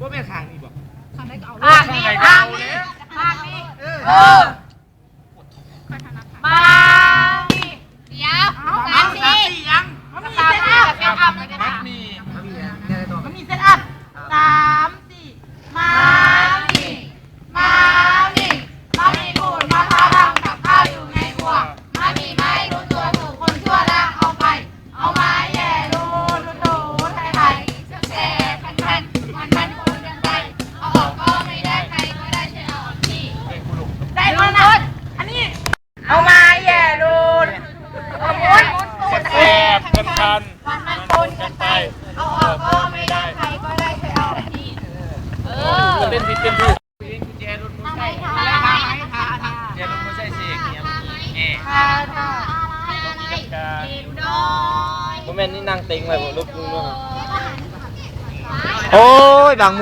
ว่าแม่ขางนี่บอกทางไหนก็เอาอ่างนี้อ่างนี้อ่างนี้เออมานี่ บคันคันมันมันปนกันไป เอาออกก็ไม่ได้ใครก็ได้ช่วยเอาออกที่เออเล่นผิดเต็มที่กุญแจรถมือทำไมใส่ทำไมทาทากุญแจรถมือใส่เสกเนี่ยแง่ทาทาการเอ็มดอยผมแม่นนี่นั่งเต็งไว้ผมลุกลุกลุกโอ้ยบางมุม